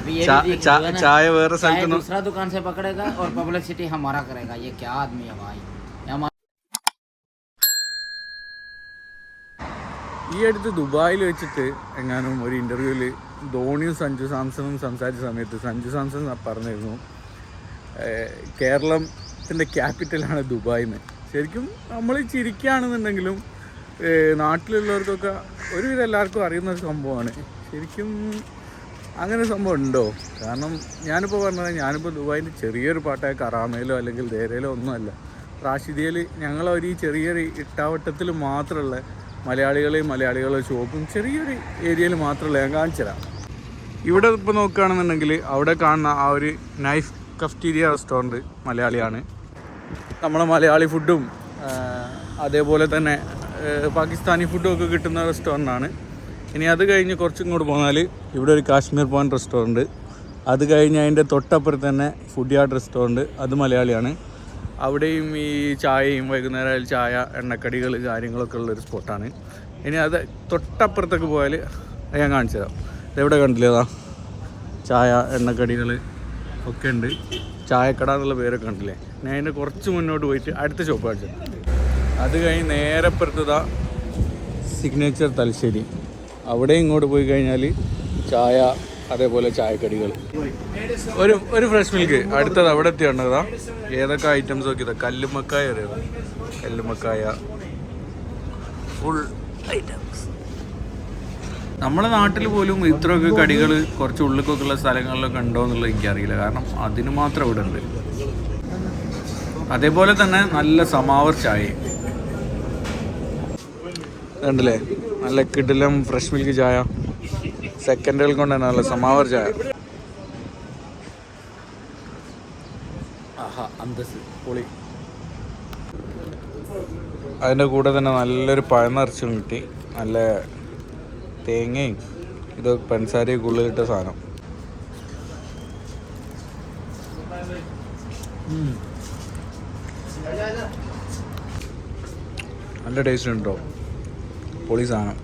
चाय വേറെ चाय സ്ഥലത്ത് दूसरा दुकान से पकड़ेगा और पब्लिसिटी हमारा करेगा ये क्या आदमी है भाई ये हमारा ഈ അടുത്ത് ദുബായിൽ വെച്ചിട്ട് എങ്ങാനും ഒരു ഇൻ്റർവ്യൂവിൽ ധോണിയും സഞ്ജു സാംസണും സംസാരിച്ച സമയത്ത് സഞ്ജു സാംസൺ പറഞ്ഞിരുന്നു ഏഹ്, കേരളത്തിൻ്റെ ക്യാപിറ്റലാണ് ദുബായ് എന്ന് ശരിക്കും നമ്മൾ ചിരിക്കുകയാണെന്നുണ്ടെങ്കിലും ഏഹ്, നാട്ടിലുള്ളവർക്കൊക്കെ ഒരുവിധം എല്ലാവർക്കും അറിയുന്ന ഒരു സംഭവമാണ് ശരിക്കും അങ്ങനെ സംഭവം ഉണ്ടോ? കാരണം ഞാനിപ്പോൾ പറഞ്ഞത് ഞാനിപ്പോൾ ദുബായിന്റെ ചെറിയൊരു പാട്ടായ കറാമയിലോ അല്ലെങ്കിൽ ധേരയിലോ ഒന്നുമല്ല. റാഷിദിയയിൽ ഞങ്ങളൊരു ഈ ചെറിയൊരു ഇട്ടാവട്ടത്തിൽ മാത്രമുള്ള മലയാളികളെയും മലയാളികളുടെ ഷോപ്പും ചെറിയൊരു ഏരിയയിൽ മാത്രമല്ല ഞാൻ കാണിച്ചു തരാം ഇവിടെ ഇപ്പോൾ നോക്കുകയാണെന്നുണ്ടെങ്കിൽ അവിടെ കാണുന്ന ആ ഒരു നൈഫ് കഫ്റ്റീരിയ റെസ്റ്റോറന്റ് മലയാളിയാണ്. നമ്മളെ മലയാളി ഫുഡും അതേപോലെ തന്നെ പാകിസ്ഥാനി ഫുഡും ഒക്കെ കിട്ടുന്ന റെസ്റ്റോറന്റാണ് ഇനി അത് കഴിഞ്ഞ് കുറച്ചും കൂടെ പോന്നാൽ ഇവിടെ ഒരു കാശ്മീർ പോയിന്റ് റെസ്റ്റോറന്റ് അത് കഴിഞ്ഞ് അതിന്റെ തൊട്ടപ്പുറത്ത് തന്നെ ഫുഡ് യാർഡ് റെസ്റ്റോറന്റ് അത് മലയാളിയാണ്. അവിടെയും ഈ ചായയും വൈകുന്നേരം ചായ എണ്ണക്കടികൾ കാര്യങ്ങളൊക്കെ ഉള്ളൊരു സ്പോട്ടാണ് ഇനി അത് തൊട്ടപ്പുറത്തേക്ക് പോയാൽ ഞാൻ കാണിച്ചു തരാം. ഇതെവിടെ കണ്ടില്ലേതാ ചായ എണ്ണക്കടികൾ ഒക്കെ ഉണ്ട്. ചായക്കട എന്നുള്ള പേരൊക്കെ കണ്ടില്ലേ? ഞാൻ അതിന്റെ കുറച്ച് മുന്നോട്ട് പോയിട്ട് അടുത്ത ഷോപ്പ് കാണിച്ചു. അത് കഴിഞ്ഞ് നേരെ പുറത്തതാ സിഗ്നേച്ചർ തലശ്ശേരി. അവിടെ ഇങ്ങോട്ട് പോയി കഴിഞ്ഞാൽ ചായ അതേപോലെ ചായക്കടികൾ ഒരു ഒരു ഫ്രഷ് മിൽക്ക് അടുത്തത് അവിടെ എത്തിയുണ്ടതാ ഏതൊക്കെ ഐറ്റംസ് നോക്കിയതാ കല്ലുമ്മക്കായ അറിയാം കല്ലുമ്മക്കായ. ഫുൾ ഐറ്റംസ് നമ്മുടെ നാട്ടിൽ പോലും ഇത്രയൊക്കെ കടികൾ കുറച്ച് ഉള്ളിക്കൊക്കെ ഉള്ള സ്ഥലങ്ങളിലൊക്കെ ഉണ്ടോ എന്നുള്ളത് എനിക്കറിയില്ല. കാരണം അതിന് മാത്രം ഇവിടെ ഉണ്ട്. അതേപോലെ തന്നെ നല്ല സമാവർ ചായ കണ്ടില്ലേ? നല്ല കിടിലം ഫ്രഷ് മിൽക്ക് ചായ. സെക്കൻഡുകൾ കൊണ്ട് തന്നെ നല്ല സമാവർ ചായ. പൊളി. അതിന്റെ കൂടെ തന്നെ നല്ലൊരു പഴനിറച്ചും കിട്ടി. നല്ല തേങ്ങയും ഇത് പഞ്ചസാരയൊക്കെ ഉള്ളിലിട്ട സാധനം. നല്ല ടേസ്റ്റ് ഉണ്ടോ? പൊളി സാധനം.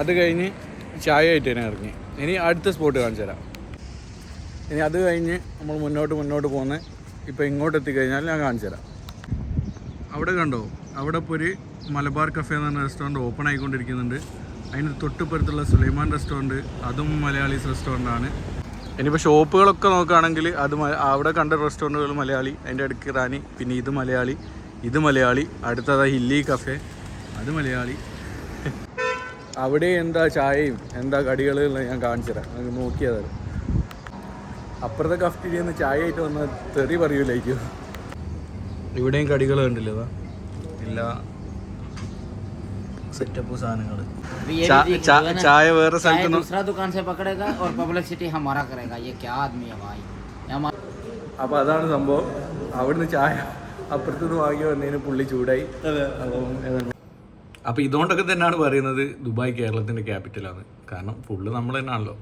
അത് കഴിഞ്ഞ് ചായ ആയിട്ട് തന്നെ ഇറങ്ങി. ഇനി അടുത്ത സ്പോട്ട് കാണിച്ചു തരാം. ഇനി അത് കഴിഞ്ഞ് നമ്മൾ മുന്നോട്ട് മുന്നോട്ട് പോകുന്ന ഇപ്പോൾ ഇങ്ങോട്ട് എത്തിക്കഴിഞ്ഞാൽ ഞാൻ കാണിച്ചു തരാം. അവിടെ കണ്ടോ? അവിടെ ഇപ്പോൾ ഒരു മലബാർ കഫേ എന്ന് പറഞ്ഞ റെസ്റ്റോറന്റ് ഓപ്പൺ ആയിക്കൊണ്ടിരിക്കുന്നുണ്ട്. അതിന് തൊട്ടുപ്പുറത്തുള്ള സുലൈമാൻ റെസ്റ്റോറന്റ് അതും മലയാളീസ് റെസ്റ്റോറന്റ് ആണ്. ഇനിയിപ്പോൾ ഷോപ്പുകളൊക്കെ നോക്കുകയാണെങ്കിൽ അത് അവിടെ കണ്ട റെസ്റ്റോറന്റുകൾ മലയാളി അതിന്റെ അടുക്ക് റാണി പിന്നെ ഇത് മലയാളി ഇത് മലയാളി അടുത്തത് ഹില്ലി കഫേ അത് മലയാളി അവിടെ എന്താ ചായയും എന്താ കടികൾ ഞാൻ കാണിച്ചു തരാം നിങ്ങൾക്ക് നോക്കിയതാണ് അപ്പുറത്തെ കഫ്റ്റീരിയ നിന്ന് ചായ ആയിട്ട് വന്ന തെറി പറയൂലായിരിക്കും ഇവിടെയും കടികൾ കണ്ടില്ലേ അതാ ഇല്ല സെറ്റപ്പ് സാധനങ്ങൾ अभी ये भी देख लो है ना, ചായ വേറെ चाय സ്ഥലത്ത് നിന്ന് दूसरा दुकान से पकड़ेगा और पब्लिसिटी हमारा करेगा ये क्या आदमी है भाई ये हमारा അപ്പോൾ അതാണ് സംഭവം അവിടുന്ന് ചായ അപ്പുറത്തുനിന്ന് വാങ്ങി വന്നതിന് പുള്ളി ചൂടായി അപ്പം അപ്പോൾ ഇതുകൊണ്ടൊക്കെ തന്നെയാണ് പറയുന്നത് ദുബായ് കേരളത്തിന്റെ ക്യാപിറ്റലാണ് കാരണം ഫുള്ള് നമ്മൾ തന്നെയാണല്ലോ.